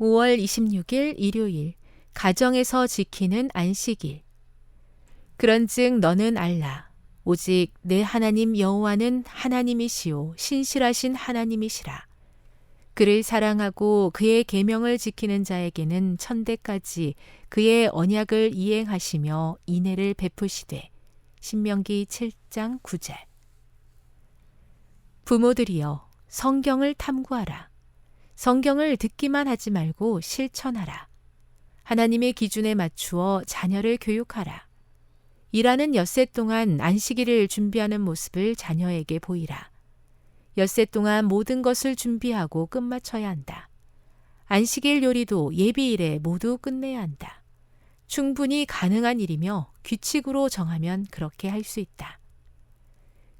5월 26일 일요일 가정에서 지키는 안식일. 그런즉 너는 알라. 오직 내 하나님 여호와는 하나님이시요 신실하신 하나님이시라. 그를 사랑하고 그의 계명을 지키는 자에게는 천대까지 그의 언약을 이행하시며 인애를 베푸시되 신명기 7장 9절. 부모들이여 성경을 탐구하라 성경을 듣기만 하지 말고 실천하라. 하나님의 기준에 맞추어 자녀를 교육하라. 일하는 엿새 동안 안식일을 준비하는 모습을 자녀에게 보이라. 엿새 동안 모든 것을 준비하고 끝마쳐야 한다. 안식일 요리도 예비일에 모두 끝내야 한다. 충분히 가능한 일이며 규칙으로 정하면 그렇게 할 수 있다.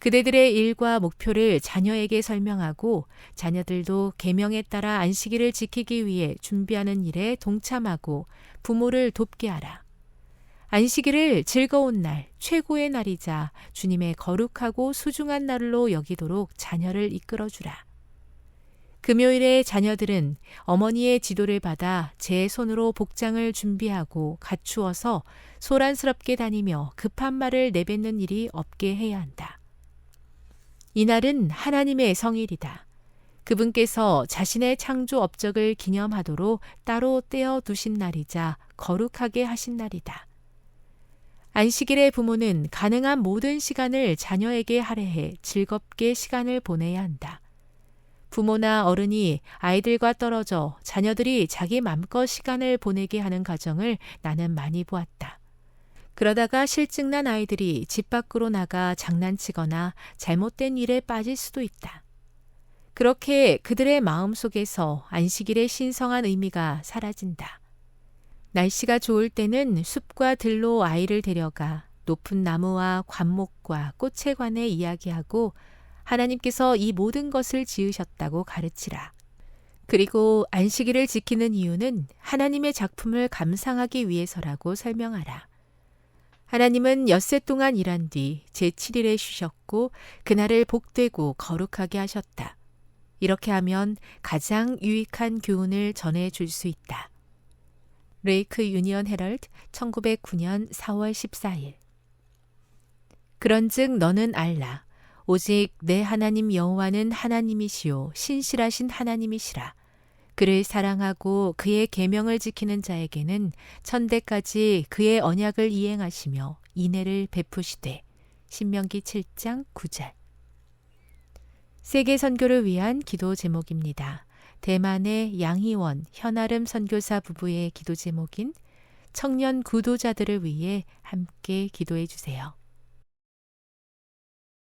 그대들의 일과 목표를 자녀에게 설명하고 자녀들도 계명에 따라 안식일을 지키기 위해 준비하는 일에 동참하고 부모를 돕게 하라. 안식일을 즐거운 날, 최고의 날이자 주님의 거룩하고 소중한 날로 여기도록 자녀를 이끌어 주라. 금요일에 자녀들은 어머니의 지도를 받아 제 손으로 복장을 준비하고 갖추어서 소란스럽게 다니며 급한 말을 내뱉는 일이 없게 해야 한다. 이날은 하나님의 성일이다. 그분께서 자신의 창조 업적을 기념하도록 따로 떼어 두신 날이자 거룩하게 하신 날이다. 안식일의 부모는 가능한 모든 시간을 자녀에게 할애해 즐겁게 시간을 보내야 한다. 부모나 어른이 아이들과 떨어져 자녀들이 자기 맘껏 시간을 보내게 하는 가정을 나는 많이 보았다. 그러다가 실증난 아이들이 집 밖으로 나가 장난치거나 잘못된 일에 빠질 수도 있다. 그렇게 그들의 마음 속에서 안식일의 신성한 의미가 사라진다. 날씨가 좋을 때는 숲과 들로 아이를 데려가 높은 나무와 관목과 꽃에 관해 이야기하고 하나님께서 이 모든 것을 지으셨다고 가르치라. 그리고 안식일을 지키는 이유는 하나님의 작품을 감상하기 위해서라고 설명하라. 하나님은 엿새 동안 일한 뒤 제7일에 쉬셨고 그날을 복되고 거룩하게 하셨다. 이렇게 하면 가장 유익한 교훈을 전해 줄 수 있다. 레이크 유니언 헤럴드 1909년 4월 14일 그런즉 너는 알라 오직 내 하나님 여호와는 하나님이시요 신실하신 하나님이시라 그를 사랑하고 그의 계명을 지키는 자에게는 천대까지 그의 언약을 이행하시며 인애를 베푸시되 신명기 7장 9절 세계 선교를 위한 기도 제목입니다. 대만의 양희원, 현아름 선교사 부부의 기도 제목인 청년 구도자들을 위해 함께 기도해 주세요.